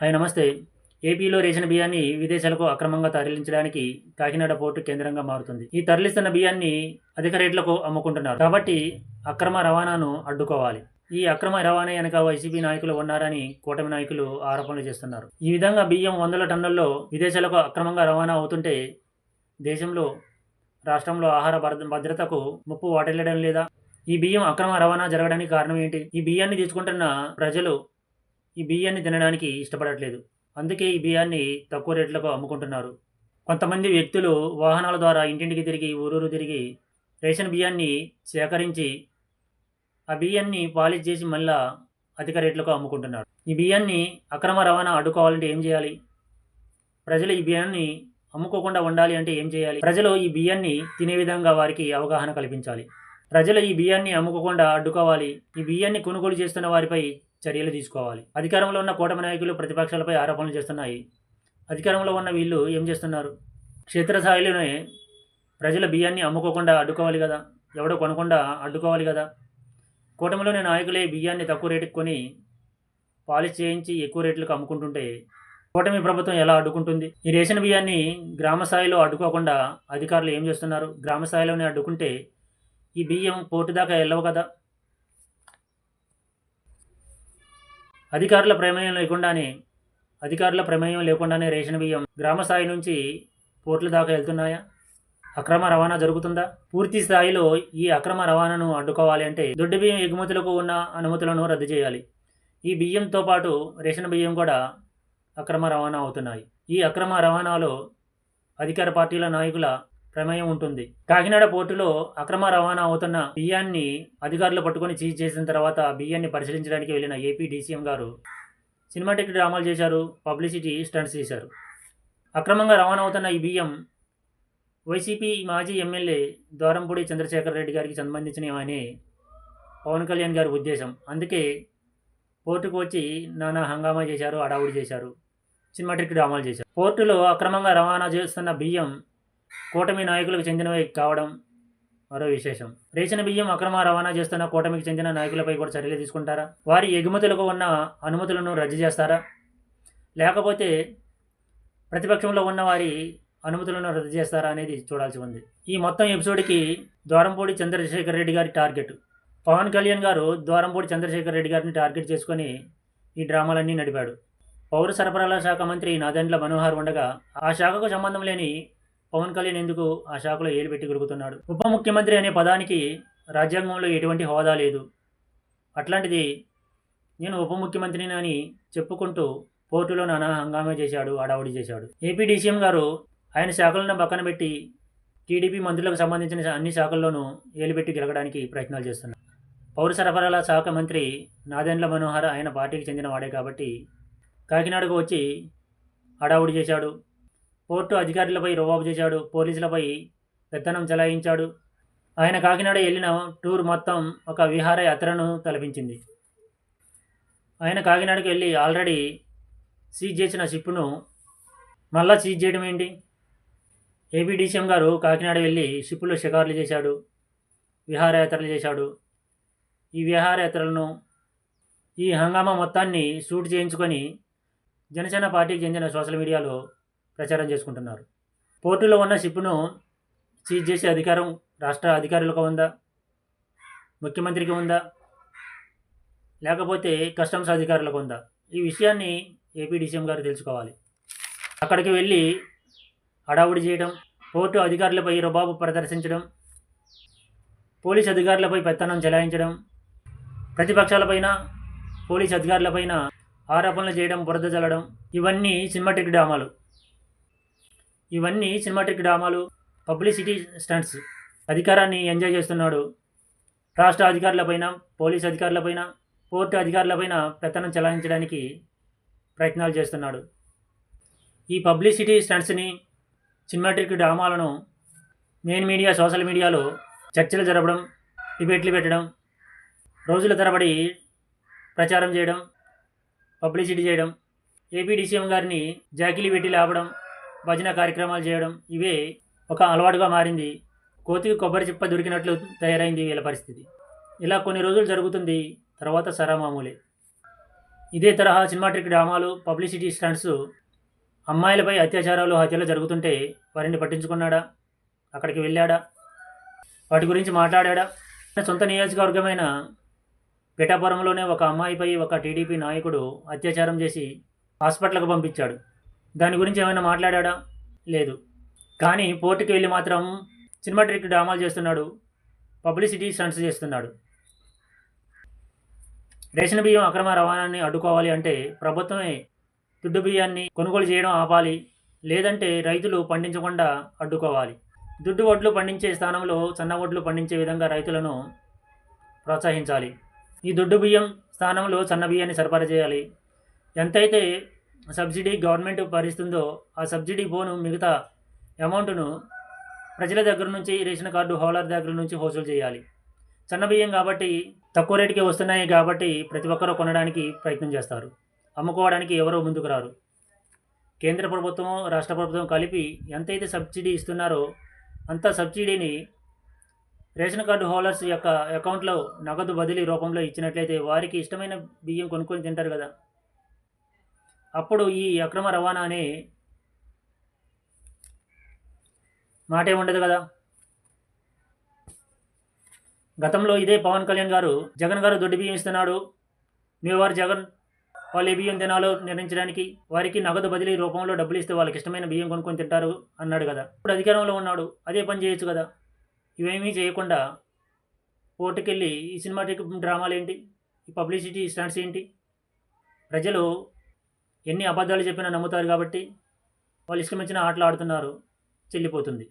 Hi నమస్తే. ఏపీలో ration బియ్యాన్ని విదేశాలకు అక్రమంగా తరలించడానికి కాకినాడ పోర్టు కేంద్రంగా మారుతుంది. ఈ తరలిస్తున్న బియ్యాన్ని అధిక రేట్లకు అమ్ముకుంటున్నారు. కాబట్టి అక్రమ రవాణాను అడ్డుకోవాలి. ఈ అక్రమ రవాణా వెనక వైసీపీ నాయకులు ఉన్నారని కూటమి నాయకులు ఆరోపణలు చేస్తున్నారు. ఈ విధంగా బియ్యం వందల టన్నుల్లో విదేశాలకు అక్రమంగా రవాణా అవుతుంటే దేశంలో రాష్ట్రంలో ఆహార భద్ర- భద్రతకు ముప్పు వాటిల్లడం లేదా? ఈ బియ్యం అక్రమ రవాణా జరగడానికి కారణం ఏంటి? ఈ బియ్యాన్ని తీసుకుంటున్న ప్రజలు ఈ బియ్యాన్ని తినడానికి ఇష్టపడట్లేదు. అందుకే ఈ బియ్యాన్ని తక్కువ రేట్లకు అమ్ముకుంటున్నారు. కొంతమంది వ్యక్తులు వాహనాల ద్వారా ఇంటింటికి తిరిగి ఊరూరు తిరిగి రేషన్ బియ్యాన్ని సేకరించి ఆ బియ్యాన్ని పాలిష్ చేసి మళ్ళా అధిక రేట్లకు అమ్ముకుంటున్నారు. ఈ బియ్యాన్ని అక్రమ రవాణా అడ్డుకోవాలంటే ఏం చేయాలి? ప్రజలు ఈ బియ్యాన్ని అమ్ముకోకుండా ఉండాలి అంటే ఏం చేయాలి? ప్రజలు ఈ బియ్యాన్ని తినే విధంగా వారికి అవగాహన కల్పించాలి. ప్రజలు ఈ బియ్యాన్ని అమ్ముకోకుండా అడ్డుకోవాలి. ఈ బియ్యాన్ని కొనుగోలు చేస్తున్న వారిపై చర్యలు తీసుకోవాలి. అధికారంలో ఉన్న కూటమి నాయకులు ప్రతిపక్షాలపై ఆరోపణలు చేస్తున్నాయి. అధికారంలో ఉన్న వీళ్ళు ఏం చేస్తున్నారు? క్షేత్రస్థాయిలోనే ప్రజల బియ్యాన్ని అమ్ముకోకుండా అడ్డుకోవాలి కదా? ఎవడో కొనకుండా అడ్డుకోవాలి కదా? కూటమిలోని నాయకులే బియ్యాన్ని తక్కువ రేటుకు కొని పాలిష్ చేయించి ఎక్కువ రేట్లకు అమ్ముకుంటుంటే కూటమి ప్రభుత్వం ఎలా అడ్డుకుంటుంది? ఈ రేషన్ బియ్యాన్ని గ్రామ స్థాయిలో అడ్డుకోకుండా అధికారులు ఏం చేస్తున్నారు? గ్రామ స్థాయిలోనే అడ్డుకుంటే ఈ బియ్యం పోర్టు దాకా వెళ్ళవు కదా? అధికారుల ప్రమేయం లేకుండానే అధికారుల ప్రమేయం లేకుండానే రేషన్ బియ్యం గ్రామ స్థాయి నుంచి పోర్టుల దాకా వెళ్తున్నాయా? అక్రమ రవాణా జరుగుతుందా? పూర్తి స్థాయిలో ఈ అక్రమ రవాణాను అడ్డుకోవాలి అంటే దొడ్డు బియ్యం ఎగుమతులకు ఉన్న అనుమతులను రద్దు చేయాలి. ఈ బియ్యంతో పాటు రేషన్ బియ్యం కూడా అక్రమ రవాణా అవుతున్నాయి. ఈ అక్రమ రవాణాలో అధికార పార్టీల నాయకుల ప్రమేయం ఉంటుంది. కాకినాడ పోర్టులో అక్రమ రవాణా అవుతున్న బియ్యాన్ని అధికారులు పట్టుకొని సీజ్ చేసిన తర్వాత బియ్యాన్ని పరిశీలించడానికి వెళ్ళిన ఏపీ డీసీఎం గారు సినిమాటిక్ డ్రామాలు చేశారు పబ్లిసిటీ స్టంట్స్ చేశారు. అక్రమంగా రవాణా అవుతున్న ఈ బియ్యం వైసీపీ మాజీ ఎమ్మెల్యే ద్వారంపూడి చంద్రశేఖర్ రెడ్డి గారికి సంబంధించినవని పవన్ కళ్యాణ్ గారి ఉద్దేశం. అందుకే పోర్టుకు వచ్చి నానా హంగామా చేశారు అడావుడి చేశారు సినిమాటిక్ డ్రామాలు చేశారు. పోర్టులో అక్రమంగా రవాణా చేస్తున్న బియ్యం కూటమి నాయకులకు చెందినవి కావడం మరో విశేషం. రేషన్ బియ్యం అక్రమ రవాణా చేస్తున్న కూటమికి చెందిన నాయకులపై కూడా చర్యలు తీసుకుంటారా? వారి ఎగుమతులకు ఉన్న అనుమతులను రద్దు చేస్తారా? లేకపోతే ప్రతిపక్షంలో ఉన్న వారి అనుమతులను రద్దు చేస్తారా అనేది చూడాల్సి ఉంది. ఈ మొత్తం ఎపిసోడ్కి ద్వారంపూడి చంద్రశేఖర్ రెడ్డి గారి టార్గెట్. పవన్ కళ్యాణ్ గారు ద్వారంపూడి చంద్రశేఖర్ రెడ్డి గారిని టార్గెట్ చేసుకొని ఈ డ్రామాలన్నీ నడిపాడు. పౌర సరఫరాల శాఖ మంత్రి నాదెండ్ల మనోహర్ ఉండగా ఆ శాఖకు సంబంధం లేని పవన్ కళ్యాణ్ ఎందుకు ఆ శాఖలో ఏలు పెట్టి గొలుగుతున్నాడు ఉప ముఖ్యమంత్రి అనే పదానికి రాజ్యాంగంలో ఎటువంటి హోదా లేదు. అట్లాంటిది నేను ఉప ముఖ్యమంత్రిని అని చెప్పుకుంటూ పోర్టులో నానా హంగామా చేశాడు అడావుడి చేశాడు. ఏపీ డీసీఎం గారు ఆయన శాఖలను పక్కన పెట్టి టీడీపీ మంత్రులకు సంబంధించిన అన్ని శాఖల్లోనూ ఏలుపెట్టి గెలగడానికి ప్రయత్నాలు చేస్తున్నారు. పౌర సరఫరాల శాఖ మంత్రి నాదెండ్ల మనోహర్ ఆయన పార్టీకి చెందిన వాడే కాబట్టి కాకినాడకు వచ్చి హడావుడి చేశాడు. పోర్టు అధికారులపై రుబాబు చేశాడు పోలీసులపై పెత్తనం చెలాయించాడు. ఆయన కాకినాడ వెళ్ళిన టూర్ మొత్తం ఒక విహారయాత్రను తలపించింది. ఆయన కాకినాడకి వెళ్ళి ఆల్రెడీ సీజ్ చేసిన షిప్ను మళ్ళా సీజ్ చేయడం ఏంటి? ఏపీ డీసీఎం గారు కాకినాడ వెళ్ళి షిప్పులో షికారులు చేశాడు విహారయాత్రలు చేశాడు. ఈ విహారయాత్రలను ఈ హంగామా మొత్తాన్ని షూట్ చేయించుకొని జనసేన పార్టీకి చెందిన సోషల్ మీడియాలో ప్రచారం చేసుకుంటున్నారు. పోర్టులో ఉన్న షిప్ను సీజ్ చేసే అధికారం రాష్ట్ర అధికారులకు ఉందా? ముఖ్యమంత్రికి ఉందా? లేకపోతే కస్టమ్స్ అధికారులకు ఉందా? ఈ విషయాన్ని ఏపీ డీసీఎం గారు తెలుసుకోవాలి. అక్కడికి వెళ్ళి హడావుడి చేయడం పోర్టు అధికారులపై రుబాబు ప్రదర్శించడం పోలీస్ అధికారులపై పెత్తనం చెలాయించడం ప్రతిపక్షాలపైన పోలీస్ అధికారులపైన ఆరోపణలు చేయడం బురద జల్లడం ఇవన్నీ సినిమాటిక్ డ్రామాలు. ఇవన్నీ సినిమాటిక్ డ్రామాలు పబ్లిసిటీ స్టంట్స్ అధికారాన్ని ఎంజాయ్ చేస్తున్నాడు. రాష్ట్ర అధికారులపైన పోలీస్ అధికారులపైన పోర్టు అధికారులపైన పెత్తనం చెలాయించడానికి ప్రయత్నాలు చేస్తున్నాడు. ఈ పబ్లిసిటీ స్టంట్స్ని సినిమాటిక్ డ్రామాలను మెయిన్ మీడియా సోషల్ మీడియాలో చర్చలు జరపడం డిబేట్లు పెట్టడం రోజుల తరబడి ప్రచారం చేయడం పబ్లిసిటీ చేయడం ఏపీ డీసీఎం గారిని జాకిలీ పెట్టి లేపడం భజన కార్యక్రమాలు చేయడం ఇవే ఒక అలవాటుగా మారింది. కోతికి కొబ్బరి చిప్ప దొరికినట్లు తయారైంది వీళ్ళ పరిస్థితి. ఇలా కొన్ని రోజులు జరుగుతుంది. తర్వాత సరా మామూలే ఇదే తరహా సినిమాటిక్ డ్రామాలు పబ్లిసిటీ స్టంట్స్ అమ్మాయిలపై అత్యాచారాలు హత్యలు జరుగుతుంటే వారిని పట్టించుకున్నాడా? అక్కడికి వెళ్ళాడా? వాటి గురించి మాట్లాడాడా? సొంత నియోజకవర్గమైన పిఠాపురంలోనే ఒక అమ్మాయిపై ఒక టీడీపీ నాయకుడు అత్యాచారం చేసి హాస్పిటల్కి పంపించాడు. దాని గురించి ఏమైనా మాట్లాడా లేదు. కానీ పోర్టుకి వెళ్ళి మాత్రం సినిమాటిక్ డ్రామాలు చేస్తున్నాడు. పబ్లిసిటీ స్టంట్స్ చేస్తున్నాడు. రేషన్ బియ్యం అక్రమ రవాణాన్ని అడ్డుకోవాలి అంటే ప్రభుత్వమే దుడ్డు బియ్యాన్ని కొనుగోలు చేయడం ఆపాలి. లేదంటే రైతులు పండించకుండా అడ్డుకోవాలి. దుడ్డు వడ్లు పండించే స్థానంలో సన్న వడ్లు పండించే విధంగా రైతులను ప్రోత్సహించాలి. ఈ దుడ్డు బియ్యం స్థానంలో సన్న బియ్యాన్ని సరఫరా చేయాలి. ఎంతైతే సబ్సిడీ గవర్నమెంట్ భరిస్తుందో ఆ సబ్సిడీ పోను మిగతా అమౌంట్ను ప్రజల దగ్గర నుంచి రేషన్ కార్డు హోల్డర్ దగ్గర నుంచి వసూలు చేయాలి. సన్న బియ్యం కాబట్టి తక్కువ రేటుకి వస్తున్నాయి కాబట్టి ప్రతి ఒక్కరూ కొనడానికి ప్రయత్నం చేస్తారు. అమ్ముకోవడానికి ఎవరో ముందుకు రారు. కేంద్ర ప్రభుత్వం రాష్ట్ర ప్రభుత్వం కలిపి ఎంతైతే సబ్సిడీ ఇస్తున్నారో అంత సబ్సిడీని రేషన్ కార్డు హోల్డర్స్ యొక్క అకౌంట్లో నగదు బదిలీ రూపంలో ఇచ్చినట్లయితే వారికి ఇష్టమైన బియ్యం కొనుక్కొని తింటారు కదా. అప్పుడు ఈ అక్రమ రవాణా అనే మాటే ఉండదు కదా? గతంలో ఇదే పవన్ కళ్యాణ్ గారు జగన్ గారు దొడ్డి బియ్యం ఇస్తున్నాడు. మీవారు జగన్ వాళ్ళు ఏ బియ్యం తినాలో నిర్ణయించడానికి వారికి నగదు బదిలీ రూపంలో డబ్బులు ఇస్తే వాళ్ళకి ఇష్టమైన బియ్యం కొనుక్కొని తింటారు అన్నాడు కదా. ఇప్పుడు అధికారంలో ఉన్నాడు అదే పని చేయొచ్చు కదా? ఇవేమీ చేయకుండా కోర్టుకెళ్ళి ఈ సినిమాటిక్ డ్రామాలు ఏంటి? ఈ పబ్లిసిటీ స్టాండ్స్ ఏంటి? ప్రజలు ఎన్ని అబద్ధాలు చెప్పినా నమ్ముతారు కాబట్టి వాళ్ళు ఇష్టం వచ్చిన ఆటలు ఆడుతున్నారు చెల్లిపోతుంది.